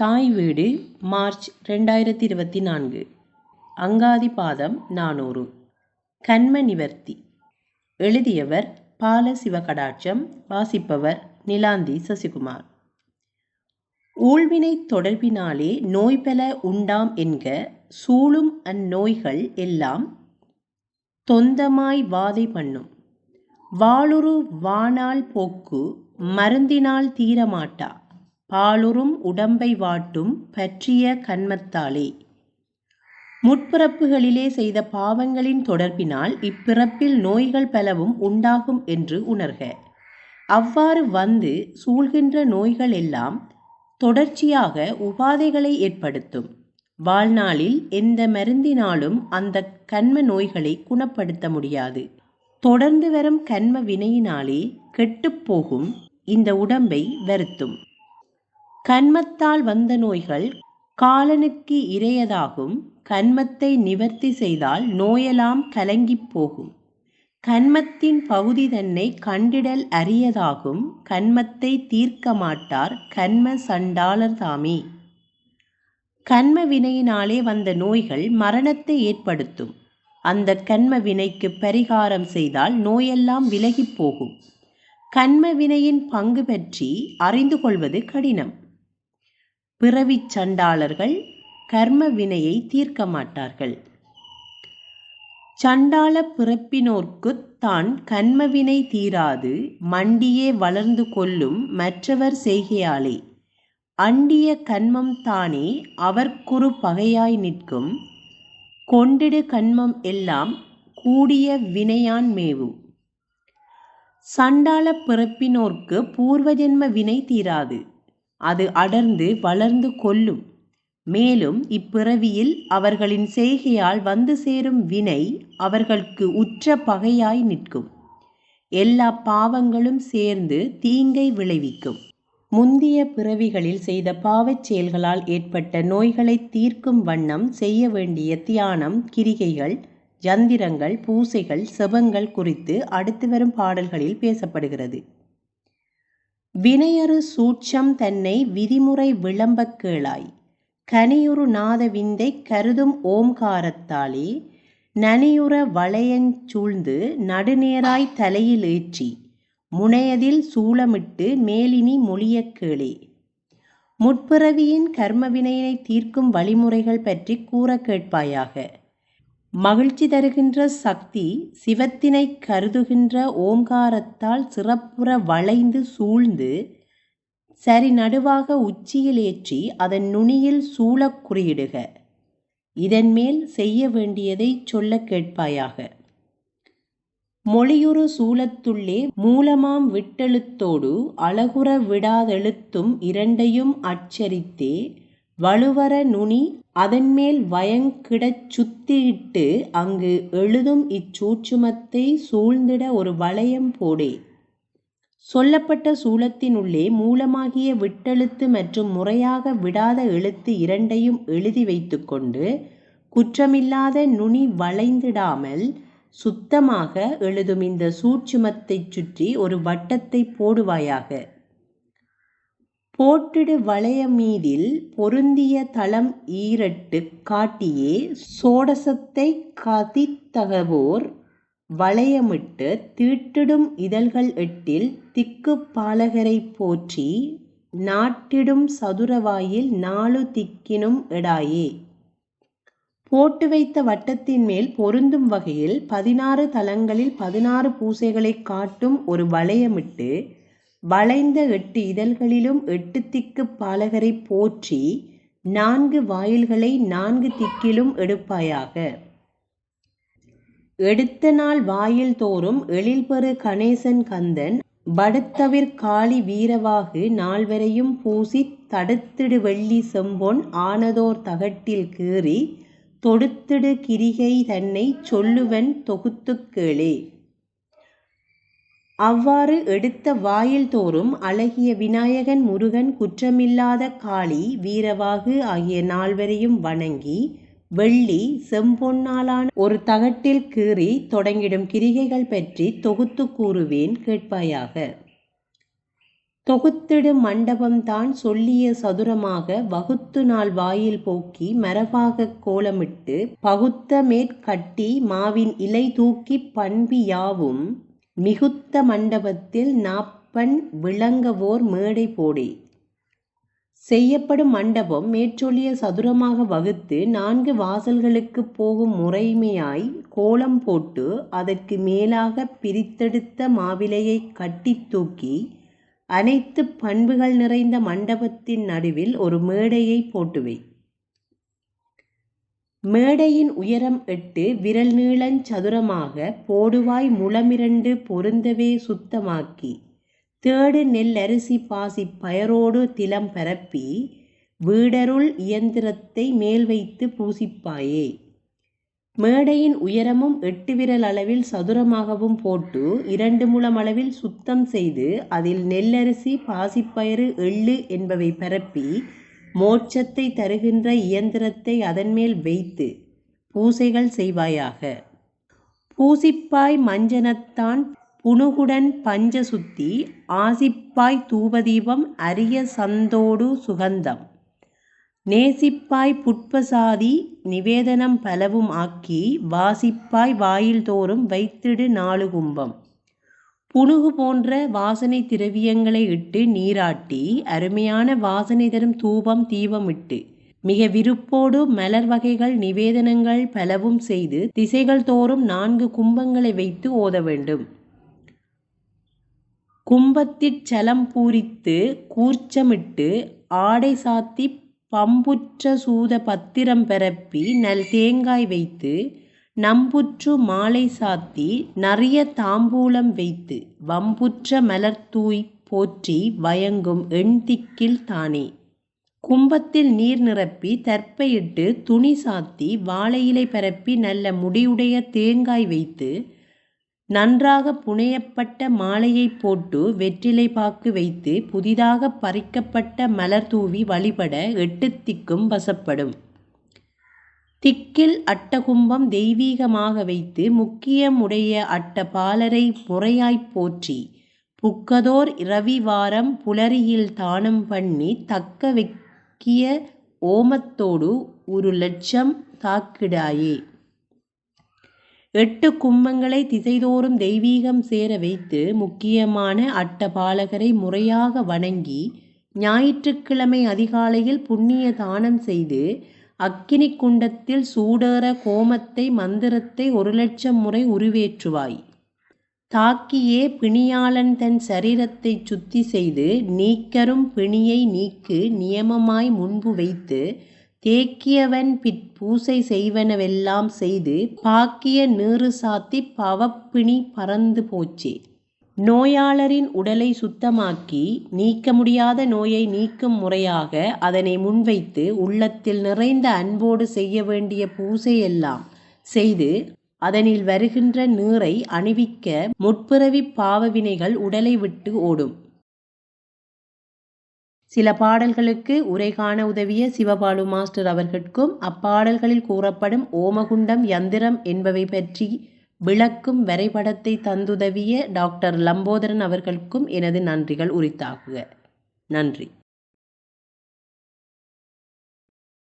தாய் வீடு மார்ச் ரெண்டாயிரத்தி இருபத்தி நான்கு அங்காதி பாதம் நானூறு. கண்ம நிவர்த்தி. எழுதியவர் பால சிவகடாட்சம் வாசிப்பவர் நிலாந்தி சசிகுமார். ஊழ்வினை தொடர்பினாலே நோய்பெல உண்டாம் என்க சூழும் அந்நோய்கள் எல்லாம் தொந்தமாய் வாதை பண்ணும். வாளுரு வானால் போக்கு மருந்தினால் தீரமாட்டா. பாலுறும் உடம்பை வாட்டும் பற்றிய கன்மத்தாலே. முற்பிறப்புகளிலே செய்த பாவங்களின் தொடர்பினால் இப்பிறப்பில் நோய்கள் பலவும் உண்டாகும் என்று உணர்க. அவ்வாறு வந்து சூழ்கின்ற நோய்கள் எல்லாம் தொடர்ச்சியாக உபாதைகளை ஏற்படுத்தும். வாழ்நாளில் எந்த மருந்தினாலும் அந்த கண்ம நோய்களை குணப்படுத்த முடியாது. தொடர்ந்து வரும் கண்ம வினையினாலே கெட்டுப்போகும் இந்த உடம்பை வருத்தும். கண்மத்தால் வந்த நோய்கள் காலனுக்கு இரையதாகும். கண்மத்தை நிவர்த்தி செய்தால் நோயெல்லாம் கலங்கிப் போகும். கண்மத்தின் பகுதி தன்னை கண்டிடல் அரியதாகும். கண்மத்தை தீர்க்க மாட்டார். கண்ம சண்டாளர் தாமே. கண்ம வினையினாலே வந்த நோய்கள் மரணத்தை ஏற்படுத்தும். அந்த கண்ம வினைக்கு பரிகாரம் செய்தால் நோயெல்லாம் விலகிப் போகும். கண்ம வினையின் பங்கு பற்றி அறிந்து கொள்வது கடினம். பிறவிச் சண்டாளர்கள் கர்ம வினையை தீர்க்க மாட்டார்கள். சண்டாள பிறப்பினோர்க்குத் தான் கண்மவினை தீராது மண்டியே வளர்ந்து கொள்ளும் மற்றவர் செய்கையாலே. அண்டிய கண்மம் தானே அவர்க்குறு பகையாய் நிற்கும். கொண்டிடு கண்மம் எல்லாம் கூடிய வினையான் மேவு. சண்டாள பிறப்பினோர்க்கு பூர்வஜென்ம வினை தீராது. அது அடர்ந்து வளர்ந்து கொல்லும் மேலும் இப்பிறவியில் அவர்களின் செய்கையால் வந்து சேரும் வினை அவர்களுக்கு உற்ற பகையாய் நிற்கும். எல்லா பாவங்களும் சேர்ந்து தீங்கை விளைவிக்கும். முந்திய பிறவிகளில் செய்த பாவச் செயல்களால் ஏற்பட்ட நோய்களை தீர்க்கும் வண்ணம் செய்ய வேண்டிய தியானம் கிரிகைகள் ஜந்திரங்கள் பூசைகள் செபங்கள் குறித்து அடுத்து வரும் பாடல்களில் பேசப்படுகிறது. வினையறு சூட்சம் தன்னை விதிமுறை விளம்பக் கேளாய். கனியுறு நாத விந்தை கருதும் ஓம்காரத்தாலே நனியுற வளையஞ் சூழ்ந்து நடுநேராய் தலையில் ஏற்றி முனையதில் சூளமிட்டு மேலினி மொழியக் கேளே. முற்பிறவியின் கர்மவினையினை தீர்க்கும் வழிமுறைகள் பற்றி கூற கேட்பாயாக. மகிழ்ச்சி தருகின்ற சக்தி சிவத்தினை கருதுகின்ற ஓங்காரத்தால் சிறப்புற வளைந்து சூழ்ந்து சரி நடுவாக உச்சியில் ஏற்றி அதன் நுனியில் சூழக் குறியிடுக. இதன்மேல் செய்ய வேண்டியதை சொல்ல கேட்பாயாக. மொழியுறு சூலத்துள்ளே மூலமாம் விட்டெழுத்தோடு அழகுற விடாதெழுத்தும் இரண்டையும் அச்சரித்தே வலுவர நுனி அதன்மேல் வயங்கிடச் சுத்தியிட்டு அங்கு எழுதும் இச்சூட்சுமத்தை சூழ்ந்திட ஒரு வளையம் போடே. சொல்லப்பட்ட சூலத்தினுள்ளே மூலமாகிய விட்டெழுத்து மற்றும் முறையாக விடாத எழுத்து இரண்டையும் எழுதி வைத்துக்கொண்டு குற்றமில்லாத நுனி வளைந்திடாமல் சுத்தமாக எழுதும் இந்த சூட்சுமத்தைச் சுற்றி ஒரு வட்டத்தை போடுவாயாக. போட்டிடு வளைய மீதில் பொருந்திய தளம் ஈரட்டு காட்டியே சோடசத்தை கதித்தகவோர் வளையமிட்டு தீட்டிடும் இதழ்கள் எட்டில் திக்குப் பாலகரைப் போற்றி நாட்டிடும் சதுரவாயில் நாலு திக்கினும் எடாயே. போட்டு வைத்த வட்டத்தின் மேல் பொருந்தும் வகையில் பதினாறு தலங்களில் பதினாறு பூசைகளைக் காட்டும் ஒரு வளையமிட்டு வளைந்த எட்டு இதழ்களிலும் எட்டு திக்கு பாலகரை போற்றி நான்கு வாயில்களை நான்கு திக்கிலும் எடுப்பாயாக. எடுத்த நாள் வாயில் தோறும் எழில்பெறு கணேசன் கந்தன் படுத்தவிற் காளி வீரவாகு நால்வரையும் பூசித் தடுத்திடு வெள்ளி செம்பொன் ஆனதோர் தகட்டில் கீறி தொடுத்திடு கிரிகை தன்னைச் சொல்லுவன் தொகுத்துக் கேளே. அவ்வாறு எடுத்த வாயில் தோறும் அழகிய விநாயகன் முருகன் குற்றமில்லாத காளி வீரவாகு ஆகிய நால்வரையும் வணங்கி வெள்ளி செம்பொன்னாலான ஒரு தகட்டில் கீறி தொடங்கிடும் கிரிகைகள் பற்றி தொகுத்து கூறுவேன் கேட்பாயாக. தொகுத்திடும் மண்டபம்தான் சொல்லிய சதுரமாக வகுத்து நாள் வாயில் போக்கி மரபாகக் கோலமிட்டு பகுத்த மேற்கட்டி மாவின் இலை தூக்கிப் பண்பி யாவும் மிகுத்த மண்டபத்தில் நாப்பண் விளங்கவோர் மேடை போடே. செய்யப்படும் மண்டபம் மேற்சொல்லிய சதுரமாக வகுத்து நான்கு வாசல்களுக்குப் போகும் முறைமையாய் கோலம் போட்டு அதற்கு மேலாகப் பிரித்தெடுத்த மாவிலையைக் கட்டித் தூக்கி அனைத்துப் பண்புகள் நிறைந்த மண்டபத்தின் நடுவில் ஒரு மேடையைப் போட்டுவை. மேடையின் உயரம் எட்டு விரல் நீளஞ் சதுரமாக போடுவாய் முழமிரண்டு பொருந்தவே சுத்தமாக்கி தேடு நெல்லரிசி பாசி பயரோடு திலம் பரப்பி வீடருள் இயந்திரத்தை மேல் வைத்து பூசிப்பாயே. மேடையின் உயரமும் எட்டு விரல் அளவில் சதுரமாகவும் போட்டு இரண்டு முழம் அளவில் சுத்தம் செய்து அதில் நெல்லரிசி பாசிப்பயறு எள்ளு என்பவை பரப்பி மோட்சத்தை தருகின்ற இயந்திரத்தை அதன்மேல் வைத்து பூசைகள் செய்வாயாக. பூசிப்பாய் மஞ்சனத்தான் புனுகுடன் பஞ்ச சுத்தி ஆசிப்பாய் தூபதீபம் அரிய சந்தோடு சுகந்தம் நேசிப்பாய் புட்பசாதி நிவேதனம் பலவும் ஆக்கி வாசிப்பாய் வாயில் தோறும் வைத்திடு நாலு கும்பம். புனுகு போன்ற வாசனை திரவியங்களை இட்டு நீராட்டி அருமையான வாசனை தரும் தூபம் தீபம் இட்டு மிக விருப்போடு மலர் வகைகள் நிவேதனங்கள் பலவும் செய்து திசைகள் தோறும் நான்கு கும்பங்களை வைத்து ஓத வேண்டும். கும்பத்திற் சலம் பூரித்து கூர்ச்சமிட்டு ஆடை சாத்தி பம்புற்ற சூத பத்திரம் பரப்பி நல் தேங்காய் வைத்து நம்புற்று மாலை சாத்தி நறிய தாம்பூலம் வைத்து வம்புற்ற மலர்தூய்ப் போற்றி வயங்கும் எண்திக்கில் தானே. கும்பத்தில் நீர் நிரப்பி தர்ப்பையிட்டு துணி சாத்தி வாழையிலை பரப்பி நல்ல முடியுடைய தேங்காய் வைத்து நன்றாக புனையப்பட்ட மாலையைப் போட்டு வெற்றிலை பாக்கு வைத்து புதிதாக பறிக்கப்பட்ட மலர் தூவி வழிபட எட்டு திக்கும் வசப்படும். திக்கில் அட்டகும்பம் தெய்வீகமாக வைத்து முக்கியம் உடைய அட்ட பாலரை முறையாய்ப் போற்றி புக்கதோர் இரவிவாரம் புலரியில் தானம் பண்ணி தக்க வெக்கிய ஓமத்தோடு ஒரு லட்சம் தாக்கிடாயே. எட்டு கும்பங்களை திசைதோறும் தெய்வீகம் சேர வைத்து முக்கியமான அட்டபாலகரை முறையாக வணங்கி ஞாயிற்றுக்கிழமை அதிகாலையில் புண்ணிய தானம் செய்து அக்கினி குண்டத்தில் சூடேற கோமத்தை மந்திரத்தை ஒரு லட்சம் முறை உருவேற்றுவாய். தாக்கியே பிணியாளன் தன் சரீரத்தைச் சுத்தி செய்து நீக்கரும் பிணியை நீக்கு நியமமாய் முன்பு வைத்து தேக்கியவன் பிற் பூசை செய்வனவெல்லாம் செய்து பாக்கிய நீறு சாத்திப் பவப்பிணி பறந்து போச்சே. நோயாளரின் உடலை சுத்தமாக்கி நீக்க முடியாத நோயை நீக்கும் முறையாக அதனை முன்வைத்து உள்ளத்தில் நிறைந்த அன்போடு செய்ய வேண்டிய பூசையெல்லாம் செய்து அதனில் வருகின்ற நீரை அணிவிக்க முற்பிறவி பாவ வினைகள் உடலை விட்டு ஓடும். சில பாடல்களுக்கு உரை காண உதவிய சிவபாலு மாஸ்டர் அவர்களுக்கும் அப்பாடல்களில் கூறப்படும் ஓமகுண்டம் யந்திரம் என்பவை பற்றி விளக்கும் வரைபடத்தை தந்துதவிய டாக்டர் லம்போதரன் அவர்களுக்கும் எனது நன்றிகள் உரித்தாகுக. நன்றி.